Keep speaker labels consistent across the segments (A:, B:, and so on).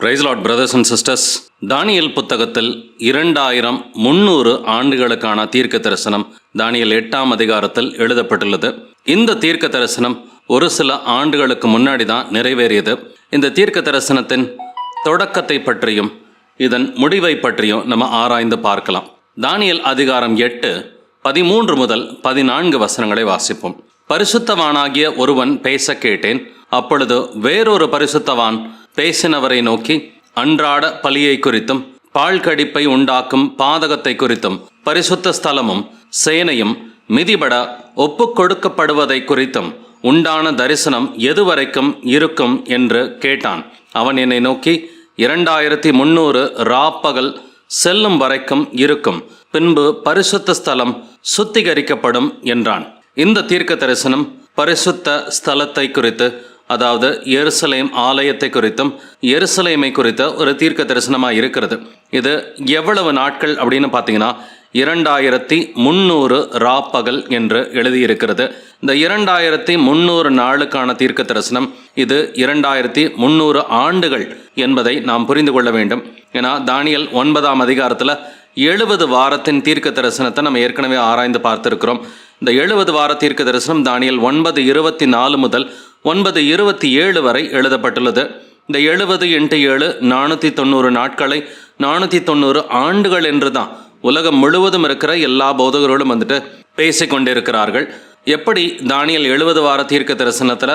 A: Praise lord brothers and sisters Daniel புத்தகத்தில் இரண்டாயிரம் முன்னூறு ஆண்டுகளுக்கான தீர்க்க தரிசனம் தானியல் எட்டாம் அதிகாரத்தில் எழுதப்பட்டுள்ளது. இந்த தீர்க்க தரிசனம் ஒரு சில ஆண்டுகளுக்கு முன்னாடி தான் நிறைவேறியது. இந்த தீர்க்க தரிசனத்தின் தொடக்கத்தை பற்றியும் இதன் முடிவை பற்றியும் நம்ம ஆராய்ந்து பார்க்கலாம். தானியல் அதிகாரம் எட்டு பதிமூன்று முதல் பதினான்கு வசனங்களை வாசிப்போம். பரிசுத்தவானாகிய ஒருவன் பேச கேட்டேன் அப்பொழுது வேறொரு பரிசுத்தவான் பேசினவரை நோக்கி அன்றாட பலியை குறித்தும் பால் கடிப்பை உண்டாக்கும் பாதகத்தை குறித்தும் பரிசுத்த ஸ்தலமும் சேனையும் மிதிபட ஒப்பு கொடுக்கப்படுவதை குறித்தும் உண்டான தரிசனம் எதுவரைக்கும் இருக்கும்? என்று கேட்டான். அவன் என்னை நோக்கி இரண்டாயிரத்தி முன்னூறு ராப்பகல் செல்லும் வரைக்கும் இருக்கும். பின்பு பரிசுத்த ஸ்தலம் சுத்திகரிக்கப்படும் என்றான். இந்த தீர்க்க தரிசனம் பரிசுத்த ஸ்தலத்தை குறித்து அதாவது எருசலேம் ஆலயத்தை குறித்தும் எருசலேமை குறித்த ஒரு தீர்க்க தரிசனமாக இருக்கிறது. இது எவ்வளவு நாட்கள் அப்படின்னு பார்த்தீங்கன்னா இரண்டாயிரத்தி முந்நூறு ராப்பகல் என்று எழுதியிருக்கிறது. இந்த இரண்டாயிரத்தி முந்நூறு நாளுக்கான தீர்க்க தரிசனம் இது இரண்டாயிரத்தி முந்நூறு ஆண்டுகள் என்பதை நாம் புரிந்து கொள்ள வேண்டும். ஏன்னா தானியல் ஒன்பதாம் அதிகாரத்தில் எழுபது வாரத்தின் தீர்க்க தரிசனத்தை நம்ம ஏற்கனவே ஆராய்ந்து பார்த்துருக்கிறோம். இந்த எழுபது வார தீர்க்க தரிசனம் தானியல் ஒன்பது இருபத்தி நாலு முதல் ஒன்பது இருபத்தி ஏழு வரை எழுதப்பட்டுள்ளது. இந்த எழுபது இன்ட்டு ஏழு நானூற்றி தொண்ணூறு நாட்களை நானூற்றி தொண்ணூறு ஆண்டுகள் என்று தான் உலகம் முழுவதும் இருக்கிற எல்லா போதகர்களும் வந்துட்டு பேசிக் கொண்டிருக்கிறார்கள் எப்படி தானியல் எழுபது வார தீர்க்க தரிசனத்தில்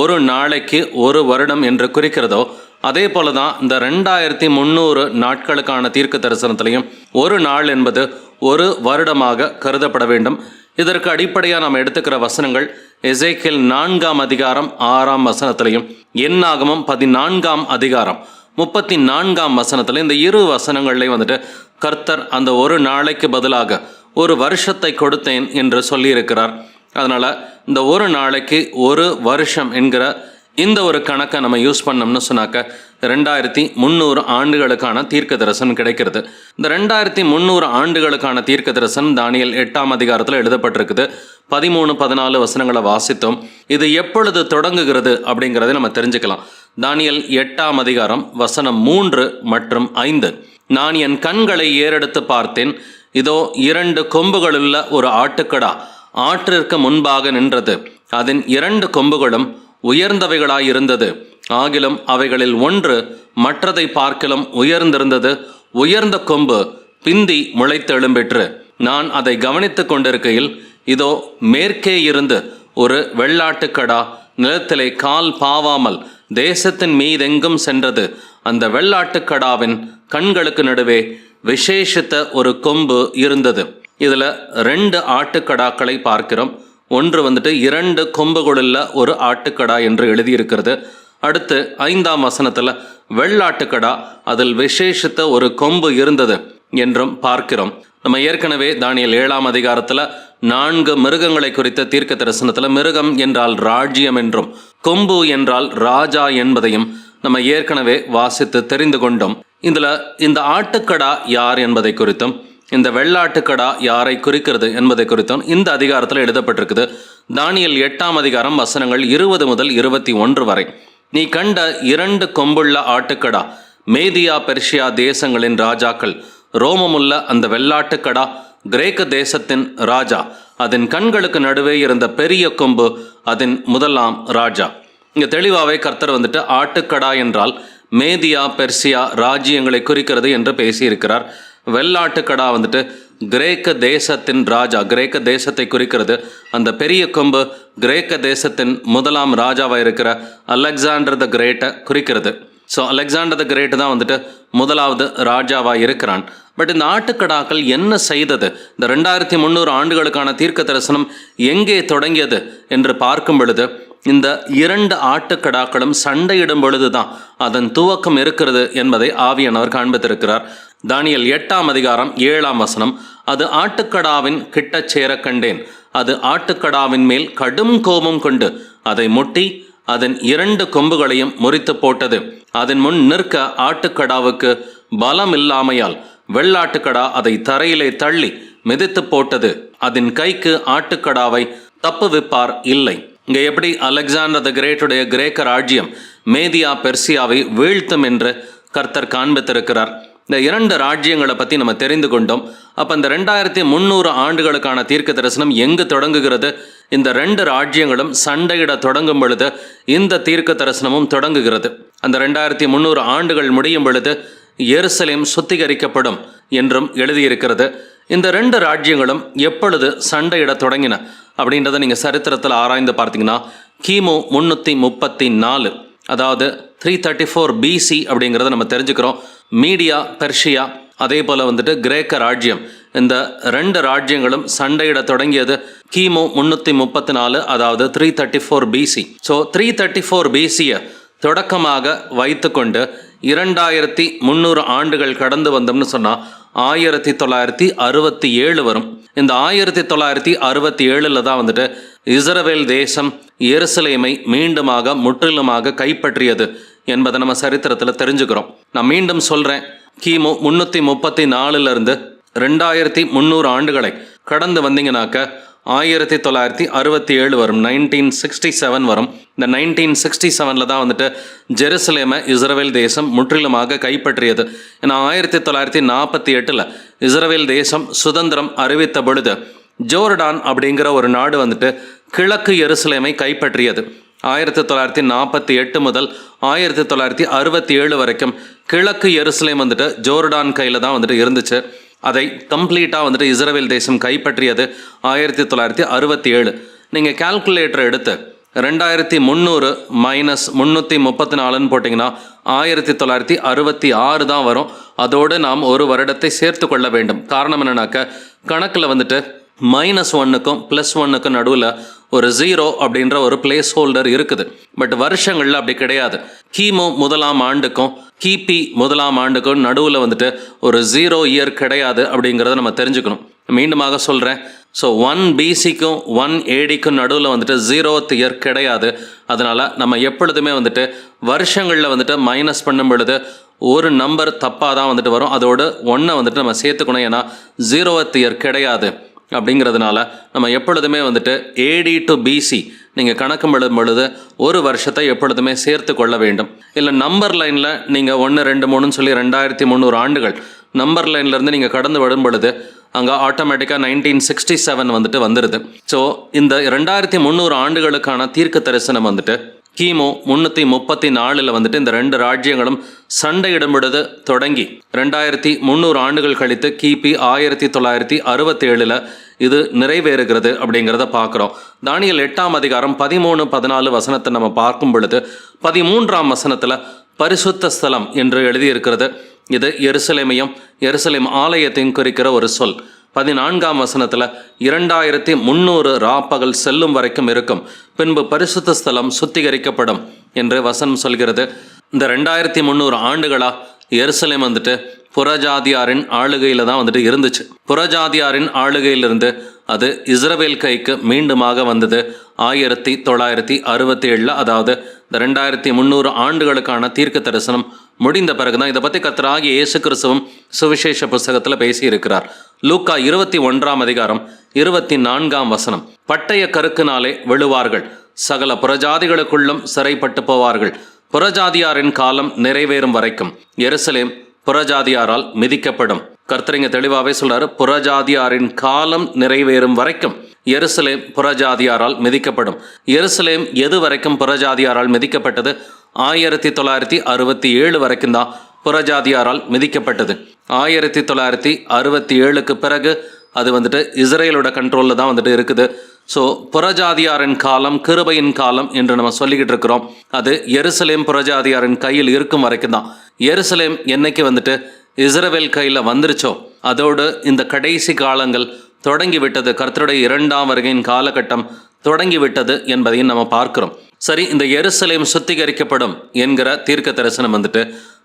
A: ஒரு நாளைக்கு ஒரு வருடம் என்று குறிக்கிறதோ அதே போல தான் இந்த ரெண்டாயிரத்தி முந்நூறு நாட்களுக்கான தீர்க்க தரிசனத்திலையும் ஒரு நாள் என்பது ஒரு வருடமாக கருதப்பட வேண்டும். இதற்கு அடிப்படையாக நாம் எடுத்துக்கிற வசனங்கள் எசேக்கியல் நான்காம் அதிகாரம் ஆறாம் வசனத்திலையும் எண்ணாகமம் பதினான்காம் அதிகாரம் முப்பத்தி நான்காம் வசனத்தில் இந்த இரு வசனங்கள்லையும் வந்துட்டு கர்த்தர் அந்த ஒரு நாளைக்கு பதிலாக ஒரு வருஷத்தை கொடுத்தேன் என்று சொல்லியிருக்கிறார். அதனால் இந்த ஒரு நாளைக்கு ஒரு வருஷம் என்கிற இந்த ஒரு கணக்கை நம்ம யூஸ் பண்ணோம்னு சொன்னாக்க ரெண்டாயிரத்தி முந்நூறு ஆண்டுகளுக்கான தீர்க்க தரிசனம் கிடைக்கிறது. இந்த ரெண்டாயிரத்தி முந்நூறு ஆண்டுகளுக்கான தீர்க்க தரிசனம் தானியல் எட்டாம் அதிகாரத்தில் எழுதப்பட்டிருக்குது. பதிமூணு பதினாலு வசனங்களை வாசித்தோம். இது எப்பொழுது தொடங்குகிறது அப்படிங்கிறதை நம்ம தெரிஞ்சுக்கலாம். தானியல் எட்டாம் அதிகாரம் வசனம் மூன்று மற்றும் ஐந்து. நான் என் கண்களை ஏறெடுத்து பார்த்தேன். இதோ இரண்டு கொம்புகளுள்ள ஒரு ஆட்டுக்கடா ஆற்றிற்கு முன்பாக நின்றது. அதன் இரண்டு கொம்புகளும் உயர்ந்தவைகளாயிருந்தது. ஆகிலும் அவைகளில் ஒன்று மற்றதை பார்க்கிலும் உயர்ந்திருந்தது. உயர்ந்த கொம்பு பிந்தி முளைத்தெழும்பிற்று நான் அதை கவனித்து கொண்டிருக்கையில் இதோ மேற்கே இருந்து ஒரு வெள்ளாட்டுக்கடா நிலத்திலே கால் பாவாமல் தேசத்தின் மீதெங்கும் சென்றது. அந்த வெள்ளாட்டுக்கடாவின் கண்களுக்கு நடுவே விசேஷித்த ஒரு கொம்பு இருந்தது. இதில் ரெண்டு ஆட்டுக்கடாக்களை பார்க்கிறோம். ஒன்று வந்துட்டு இரண்டு கொம்புகளுள்ள ஒரு ஆட்டுக்கடா என்று எழுதியிருக்கிறது. அடுத்து ஐந்தாம் வசனத்தில் வெள்ளாட்டுக்கடா அதில் விசேஷித்த ஒரு கொம்பு இருந்தது என்றும் பார்க்கிறோம். நம்ம ஏற்கனவே தானியல் ஏழாம் அதிகாரத்தில் நான்கு மிருகங்களை குறித்த தீர்க்க தரிசனத்தில் மிருகம் என்றால் ராஜ்யம் என்றும் கொம்பு என்றால் ராஜா என்பதையும் நம்ம ஏற்கனவே வாசித்து தெரிந்து கொண்டோம். இதில் இந்த ஆட்டுக்கடா யார் என்பதை குறித்தும் இந்த வெள்ளாட்டுக்கடா யாரை குறிக்கிறது என்பதை குறித்தும் இந்த அதிகாரத்தில் எழுதப்பட்டிருக்குது. தானியல் எட்டாம் அதிகாரம் வசனங்கள் இருபது முதல் இருபத்தி ஒன்று வரை. நீ கண்ட இரண்டு கொம்புள்ள ஆட்டுக்கடா மேதியா பெர்ஷியா தேசங்களின் ராஜாக்கள். ரோமமுள்ள அந்த வெள்ளாட்டுக்கடா கிரேக்க தேசத்தின் ராஜா. அதன் கண்களுக்கு நடுவே இருந்த பெரிய கொம்பு அதன் முதலாம் ராஜா. இங்கே தெளிவாகவே கர்த்தர் வந்துட்டு ஆட்டுக்கடா என்றால் மேதியா பெர்சியா ராஜ்யங்களை குறிக்கிறது என்று பேசியிருக்கிறார். வெள்ளாட்டுக்கடா வந்துட்டு கிரேக்க தேசத்தின் ராஜா கிரேக்க தேசத்தை குறிக்கிறது. அந்த பெரிய கொம்பு கிரேக்க தேசத்தின் முதலாம் ராஜாவாக இருக்கிற அலெக்சாண்டர் த கிரேட்டை குறிக்கிறது. ஸோ அலெக்சாண்டர் த கிரேட் தான் வந்துட்டு முதலாவது ராஜாவாக இருக்கிறான். பட் இந்த ஆட்டுக்கடாக்கள் என்ன செய்தது? இந்த ரெண்டாயிரத்தி முந்நூறு ஆண்டுகளுக்கான தீர்க்க தரிசனம் எங்கே தொடங்கியது என்று பார்க்கும் பொழுது இந்த இரண்டு ஆட்டுக்கடாக்களும் சண்டையிடும் பொழுதுதான் அதன் துவக்கம் இருக்கிறது என்பதை ஆவியானவர் காண்பித்திருக்கிறார். தானியல் எட்டாம் அதிகாரம் ஏழாம் வசனம் அது ஆட்டுக்கடாவின் கிட்டச் சேர கண்டேன். அது ஆட்டுக்கடாவின் மேல் கடும் கோபம் கொண்டு அதை முட்டி அதன் இரண்டு கொம்புகளையும் முறித்து போட்டது. அதன் முன் நிற்க ஆட்டுக்கடாவுக்கு பலம் இல்லாமையால் வெள்ளாட்டுக்கடா அதை தரையிலே தள்ளி மிதித்து போட்டது. அதன் கைக்கு ஆட்டுக்கடாவை தப்புவிப்பார் இல்லை. இங்கே எப்படி அலெக்சாண்டர் த கிரேட்டுடைய கிரேக்க ராஜ்யம் மேதியா பெர்சியாவை வீழ்த்தும் என்று கர்த்தர் காண்பித்திருக்கிறார். இந்த இரண்டு ராஜ்யங்களை பற்றி நம்ம தெரிந்து கொண்டோம். அப்போ இந்த ரெண்டாயிரத்தி முந்நூறு ஆண்டுகளுக்கான தீர்க்க தரிசனம் எங்கு தொடங்குகிறது? இந்த ரெண்டு ராஜ்யங்களும் சண்டையிட தொடங்கும் பொழுது இந்த தீர்க்க தரிசனமும் தொடங்குகிறது. அந்த ரெண்டாயிரத்தி முந்நூறு ஆண்டுகள் முடியும் பொழுது எருசலேம் சுத்திகரிக்கப்படும் என்றும் எழுதியிருக்கிறது. இந்த ரெண்டு ராஜ்யங்களும் எப்பொழுது சண்டையிட தொடங்கின? அப்படின்றத நீங்கள் சரித்திரத்தில் ஆராய்ந்து பார்த்தீங்கன்னா கிமு முன்னூற்றி முப்பத்தி நாலு அதாவது த்ரீ தேர்ட்டி ஃபோர் பிசி அப்படிங்கிறத நம்ம தெரிஞ்சுக்கிறோம். மீடியா பெர்ஷியா அதே போல் வந்துட்டு கிரேக்க ராஜ்யம். இந்த ரெண்டு ராஜ்யங்களும் சண்டையிட தொடங்கியது கிமு முன்னூற்றி முப்பத்தி நாலு அதாவது three thirty four BC so three thirty four பிசியை தொடக்கமாக வைத்துக்கொண்டு இரண்டாயிரத்தி முந்நூறு ஆண்டுகள் கடந்து வந்தோம்னு சொன்னால் ஆயிரத்தி தொள்ளாயிரத்தி அறுபத்தி ஏழு வரும். இந்த ஆயிரத்தி தொள்ளாயிரத்தி அறுபத்தி ஏழில் தான் வந்துட்டு இஸ்ரவேல் தேசம் எருசலேமை மீண்டுமாக முற்றிலுமாக கைப்பற்றியது என்பதை நம்ம சரித்திரத்தில் தெரிஞ்சுக்கிறோம். நான் மீண்டும் சொல்கிறேன் கிமு முன்னூற்றி முப்பத்தி நாலுலேருந்து ரெண்டாயிரத்தி முந்நூறு ஆண்டுகளை கடந்து வந்தீங்கனாக்க ஆயிரத்தி தொள்ளாயிரத்தி அறுபத்தி ஏழு வரும் நைன்டீன் சிக்ஸ்டி செவன் வரும். இந்த நைன்டீன் சிக்ஸ்டி செவனில் தான் வந்துட்டு ஜெருசலேமை இஸ்ரவேல் தேசம் முற்றிலுமாக கைப்பற்றியது. ஏன்னா ஆயிரத்தி தொள்ளாயிரத்தி நாற்பத்தி எட்டில் இஸ்ரவேல் தேசம் சுதந்திரம் அறிவித்த பொழுது ஜோர்டான் அப்படிங்கிற ஒரு நாடு வந்துட்டு கிழக்கு எருசலேமை கைப்பற்றியது. ஆயிரத்தி தொள்ளாயிரத்தி நாற்பத்தி எட்டு முதல் ஆயிரத்தி தொள்ளாயிரத்தி அறுபத்தி ஏழு வரைக்கும் கிழக்கு எருசலேம் வந்துட்டு ஜோர்டான் கையில் தான் வந்துட்டு இருந்துச்சு. அதை கம்ப்ளீட்டாக வந்துட்டு இஸ்ரேல் தேசம் கைப்பற்றியது ஆயிரத்தி தொள்ளாயிரத்தி அறுபத்தி ஏழு. நீங்கள் கால்குலேட்டர் எடுத்து ரெண்டாயிரத்தி முந்நூறு மைனஸ் முந்நூற்றி முப்பத்தி நாலுன்னு போட்டிங்கன்னா ஆயிரத்தி தொள்ளாயிரத்தி அறுபத்தி ஆறு தான் வரும். அதோடு நாம் ஒரு வருடத்தை சேர்த்து கொள்ள வேண்டும். காரணம் என்னன்னாக்க கணக்கில் வந்துட்டு மைனஸ் ஒன்றுக்கும் ப்ளஸ் ஒன்னுக்கும் நடுவில் ஒரு ஜீரோ அப்படின்ற ஒரு பிளேஸ் ஹோல்டர் இருக்குது. பட் வருஷங்களில் அப்படி கிடையாது. கிமு முதலாம் ஆண்டுக்கும் கிபி முதலாம் ஆண்டுக்கும் நடுவில் வந்துட்டு ஒரு ஜீரோ இயர் கிடையாது அப்படிங்கிறத நம்ம தெரிஞ்சுக்கணும். மீண்டுமாக சொல்கிறேன் ஸோ ஒன் பிசிக்கும் ஒன் ஏடிக்கும் நடுவில் வந்துட்டு ஜீரோத் இயர் கிடையாது. அதனால் நம்ம எப்பொழுதுமே வந்துட்டு வருஷங்களில் வந்துட்டு மைனஸ் பண்ணும் பொழுது ஒரு நம்பர் தப்பாக தான் வந்துட்டு வரும். அதோடு ஒன்றை வந்துட்டு நம்ம சேர்த்துக்கணும். ஏன்னா ஜீரோத் இயர் கிடையாது. அப்படிங்கிறதுனால நம்ம எப்பொழுதுமே வந்துட்டு ஏடி டு பிசி நீங்கள் கணக்கு எழுதும் பொழுது ஒரு வருஷத்தை எப்பொழுதுமே சேர்த்து கொள்ள வேண்டும். இல்லை நம்பர் லைனில் நீங்கள் ஒன்று ரெண்டு மூணுன்னு சொல்லி ரெண்டாயிரத்தி முந்நூறு ஆண்டுகள் நம்பர் லைன்லேருந்து நீங்கள் கடந்து வரும் பொழுது அங்கே ஆட்டோமேட்டிக்காக நைன்டீன் சிக்ஸ்டி செவன் வந்துட்டு வந்துடுது ஸோ இந்த ரெண்டாயிரத்தி முந்நூறு ஆண்டுகளுக்கான தீர்க்க தரிசனம் வந்துட்டு கிமு முன்னூற்றி முப்பத்தி நாலில் வந்துட்டு இந்த ரெண்டு ராஜ்யங்களும் சண்டையிடும் தொடங்கி. ரெண்டாயிரத்தி முந்நூறு ஆண்டுகள் கழித்து கிபி ஆயிரத்தி தொள்ளாயிரத்தி அறுபத்தி ஏழில் இது நிறைவேறுகிறது அப்படிங்கிறத பார்க்குறோம். தானியல் எட்டாம் அதிகாரம் பதிமூணு பதினாலு வசனத்தை நம்ம பார்க்கும் பொழுது பதிமூன்றாம் வசனத்தில் பரிசுத்த ஸ்தலம் என்று எழுதியிருக்கிறது. இது எருசலேமையும் எருசலேம் ஆலயத்தையும் குறிக்கிற ஒரு சொல். பதினான்காம் வசனத்தில் இரண்டாயிரத்தி முந்நூறு ராப்பகல் செல்லும் வரைக்கும் இருக்கும். பின்பு பரிசுத்த ஸ்தலம் சுத்திகரிக்கப்படும் என்று வசனம் சொல்கிறது. இந்த ரெண்டாயிரத்தி முந்நூறு ஆண்டுகளாக எருசலேம் வந்துட்டு புறஜாதியாரின் ஆளுகையில் தான் வந்துட்டு இருந்துச்சு. புறஜாதியாரின் ஆளுகையிலிருந்து அது இஸ்ரவேல் கைக்கு மீண்டுமாக வந்தது. ஆயிரத்தி தொள்ளாயிரத்தி அறுபத்தி ஏழில் அதாவது இந்த ரெண்டாயிரத்தி முந்நூறு ஆண்டுகளுக்கான தீர்க்க தரிசனம் முடிந்த பிறகு தான் இதை பற்றி கத்தராகி இயேசு கிறிஸ்துவும் சுவிசேஷ புஸ்தகத்தில் பேசியிருக்கிறார். லூக்கா இருபத்தி ஒன்றாம் அதிகாரம் இருபத்தி நான்காம் வசனம். பட்டய கருக்கினாலே விழுவார்கள். சகல புறஜாதிகளுக்குள்ளும் சிறைப்பட்டு போவார்கள். புறஜாதியாரின் காலம் நிறைவேறும் வரைக்கும். எருசலேம் புறஜாதியாரால் மிதிக்கப்படும். கர்த்தரிங்க தெளிவாகவே சொல்றாரு புறஜாதியாரின் காலம் நிறைவேறும் வரைக்கும் எருசலேம் புறஜாதியாரால் மிதிக்கப்படும். எருசலேம் எது வரைக்கும் புறஜாதியாரால் மிதிக்கப்பட்டது? ஆயிரத்தி தொள்ளாயிரத்தி அறுபத்தி ஏழு வரைக்கும் தான் புறஜாதியாரால் மிதிக்கப்பட்டது. ஆயிரத்தி தொள்ளாயிரத்தி அறுபத்தி ஏழுக்கு பிறகு அது வந்துட்டு இஸ்ரேலோட கண்ட்ரோலில் தான் வந்துட்டு இருக்குது. ஸோ புறஜாதியாரின் காலம் கிருபையின் காலம் என்று நம்ம சொல்லிக்கிட்டு இருக்கிறோம். அது எருசலேம் புறஜாதியாரின் கையில் இருக்கும் வரைக்கும் தான். எருசலேம் என்னைக்கு வந்துட்டு இஸ்ரவேல் கையில் வந்துருச்சோ அதோடு இந்த கடைசி காலங்கள் தொடங்கி விட்டது கர்த்தருடைய இரண்டாம் வருகையின் காலகட்டம் தொடங்கி விட்டது என்பதையும் நம்ம பார்க்கிறோம். சரி இந்த எருசலேம் சுத்திகரிக்கப்படும் என்கிற தீர்க்க தரிசனம் வந்துட்டு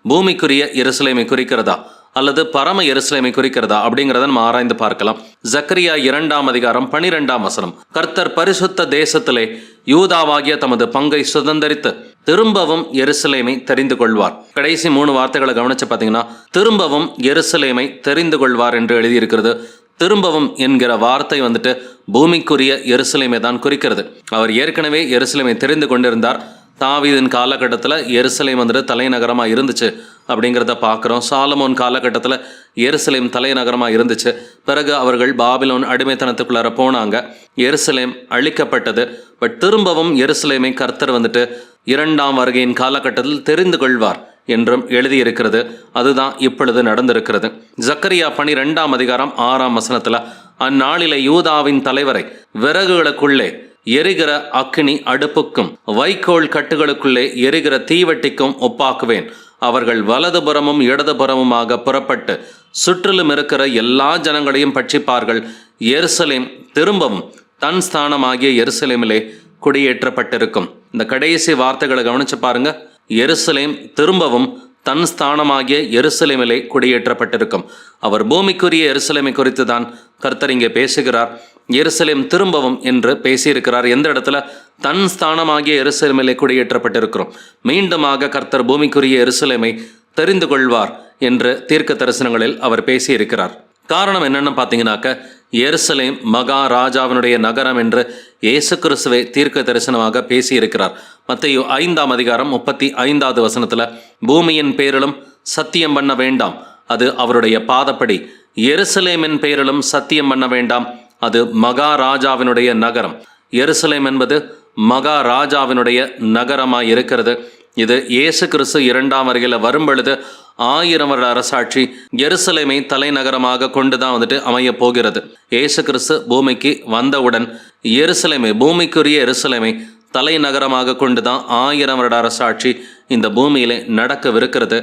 A: பூமிக்குரிய எருசலேமை குறிக்கிறதா? அல்லது பரம எருசலேமை குறிக்கிறதா? அப்படிங்கிறத நம்ம ஆராய்ந்து பார்க்கலாம். ஜக்கரியா இரண்டாம் அதிகாரம் பனிரெண்டாம் வசனம். கர்த்தர் பரிசுத்த தேசத்திலே யூதாவாகிய தமது பங்கை சுதந்தரித்து திரும்பவும் எருசலேமை தெரிந்து கொள்வார். கடைசி மூணு வார்த்தைகளை கவனிச்சு பார்த்தீங்கன்னா திரும்பவும் எருசலேமை தெரிந்து கொள்வார் என்று எழுதியிருக்கிறது. திரும்பவும் என்கிற வார்த்தை வந்துட்டு பூமிக்குரிய எருசலேமை தான் குறிக்கிறது. அவர் ஏற்கனவே எருசலேமை தெரிந்து கொண்டிருந்தார். தாவீதின் காலகட்டத்தில் எருசலேம் வந்துட்டு தலைநகரமாக இருந்துச்சு அப்படிங்கிறத பார்க்குறோம். சாலமோன் காலகட்டத்தில் எருசலேம் தலைநகரமாக இருந்துச்சு. பிறகு அவர்கள் பாபிலோன் அடிமைத்தனத்துக்குள்ளார போனாங்க. எருசலேம் அழிக்கப்பட்டது. பட் திரும்பவும் எருசலேமை கர்த்தர் வந்துட்டு இரண்டாம் வருகையின் காலகட்டத்தில் தெரிந்து கொள்வார். என்றும் எழுதியிருக்கிறது. அதுதான் இப்பொழுது நடந்திருக்கிறது. ஜக்கரியா பனிரெண்டாம் அதிகாரம் ஆறாம் வசனத்தில் அந்நாளிலே யூதாவின் தலைவரை விறகுகளுக்குள்ளே எரிகிற அக்கினி அடுப்புக்கும் வைக்கோல் கட்டுகளுக்குள்ளே எரிகிற தீவெட்டிக்கும் ஒப்பாக்குவேன். அவர்கள் வலதுபுறமும் இடதுபுறமுமாக புறப்பட்டு சுற்றிலும் இருக்கிற எல்லா ஜனங்களையும் பட்சிப்பார்கள். எருசலேம் திரும்பவும் தன் ஸ்தானமாகிய எருசலேமிலே குடியேற்றப்பட்டிருக்கும். இந்த கடைசி வார்த்தைகளை கவனிச்சு பாருங்க. எருசலேம் திரும்பவும் தன் ஸ்தானமாகிய எருசலேமிலே குடியேற்றப்பட்டிருக்கும். அவர் பூமிக்குரிய எருசலேமை குறித்து தான் கர்த்தர் இங்கே பேசுகிறார். எருசலேம் திரும்பவும் என்று பேசியிருக்கிறார். எந்த இடத்துல? தன் ஸ்தானமாகிய எருசலேமிலே குடியேற்றப்பட்டிருக்கிறோம். மீண்டுமாக கர்த்தர் பூமிக்குரிய எருசலேமை தெரிந்து கொள்வார் என்று தீர்க்க தரிசனங்களில் அவர் பேசியிருக்கிறார். காரணம் என்னென்னு பார்த்தீங்கன்னாக்க எருசலேம் மகா ராஜாவினுடைய நகரம் என்று இயேசு கிறிஸ்துவை தீர்க்க தரிசனமாக பேசியிருக்கிறார். மத்தையோ ஐந்தாம் அதிகாரம் முப்பத்தி ஐந்தாவது வசனத்தில் பூமியின் பேரிலும் சத்தியம் பண்ண வேண்டாம் அது அவருடைய பாதப்படி. எருசலேமின் பேரிலும் சத்தியம் பண்ண வேண்டாம் அது மகாராஜாவினுடைய நகரம். எருசலேம் என்பது மகாராஜாவினுடைய நகரமாக இருக்கிறது இது இயேசு கிறிஸ்து இரண்டாம் வருகையில் வரும் பொழுது ஆயிரம் வருட அரசாட்சி எருசலேமை தலைநகரமாக கொண்டு தான் வந்துட்டு அமைய போகிறது. ஏசு கிறிஸ்து பூமிக்கு வந்தவுடன் எருசலேமை பூமிக்குரிய எருசலேமை தலைநகரமாக கொண்டு தான் ஆயிரம் வருட அரசாட்சி இந்த பூமியிலே நடக்கவிருக்கிறது.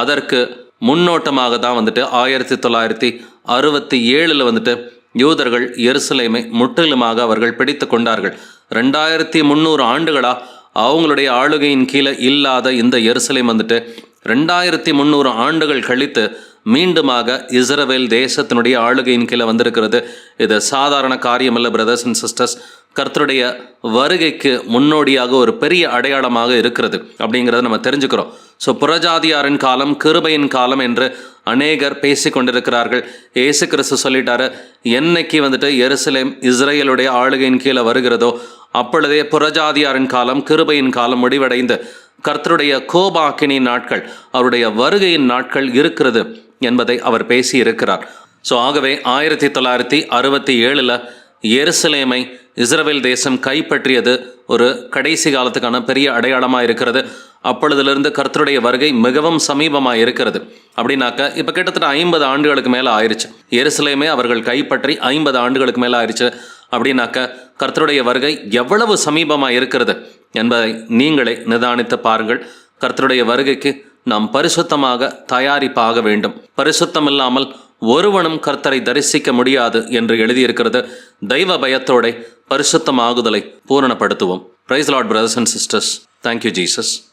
A: அதற்கு முன்னோட்டமாக தான் வந்துட்டு ஆயிரத்தி தொள்ளாயிரத்தி அறுபத்தி ஏழில் வந்துட்டு யூதர்கள் எருசலேமை முற்றிலுமாக அவர்கள் பிடித்து கொண்டார்கள். ரெண்டாயிரத்தி முந்நூறு ஆண்டுகளாக அவங்களுடைய ஆளுகையின் கீழே இல்லாத இந்த எருசலேம் வந்துட்டு ரெண்டாயிரத்தி முந்நூறு ஆண்டுகள் கழித்து மீண்டுமாக இஸ்ரவேல் தேசத்தினுடைய ஆளுகையின் கீழே வந்திருக்கிறது. இது சாதாரண காரியமல்ல பிரதர்ஸ் அண்ட் சிஸ்டர்ஸ் கர்த்தருடைய வருகைக்கு முன்னோடியாக ஒரு பெரிய அடையாளமாக இருக்கிறது அப்படிங்கிறத நம்ம தெரிஞ்சுக்கிறோம். ஸோ புறஜாதியாரின் காலம் கிருபையின் காலம் என்று அநேகர் பேசி கொண்டிருக்கிறார்கள். ஏசு கிறிஸ்து சொல்லிட்டாரு என்னைக்கு வந்துட்டு எருசலேம் இஸ்ரேலுடைய ஆளுகையின் கீழே வருகிறதோ அப்பொழுதே புறஜாதியாரின் காலம் கிருபையின் காலம் முடிவடைந்து கர்த்தருடைய கோபாக்கினின் நாட்கள் அவருடைய வருகையின் நாட்கள் இருக்கிறது என்பதை அவர் பேசி இருக்கிறார் ஸோ ஆகவே ஆயிரத்தி தொள்ளாயிரத்தி அறுபத்தி ஏழில் எருசலேமை இஸ்ரவேல் தேசம் கைப்பற்றியது ஒரு கடைசி காலத்துக்கான பெரிய அடையாளமாக இருக்கிறது. அப்பொழுதிலிருந்து கர்த்தருடைய வருகை மிகவும் சமீபமாக இருக்கிறது. அப்படின்னாக்க இப்போ கிட்டத்தட்ட ஐம்பது ஆண்டுகளுக்கு மேலே ஆயிடுச்சு எருசலேமே அவர்கள் கைப்பற்றி ஐம்பது ஆண்டுகளுக்கு மேலே ஆயிடுச்சு அப்படின்னாக்க கர்த்தருடைய வருகை எவ்வளவு சமீபமாக இருக்கிறது? என்பதை நீங்களே நிதானித்து பாருங்கள். கர்த்தருடைய வருகைக்கு நாம் பரிசுத்தமாக தயாரிப்பாக வேண்டும். பரிசுத்தம் இல்லாமல் ஒருவனும் கர்த்தரை தரிசிக்க முடியாது என்று எழுதியிருக்கிறது. தெய்வ பயத்தோட பரிசுத்தமாகுதலை பூரணப்படுத்துவோம். Praise lord brothers and sisters thank you Jesus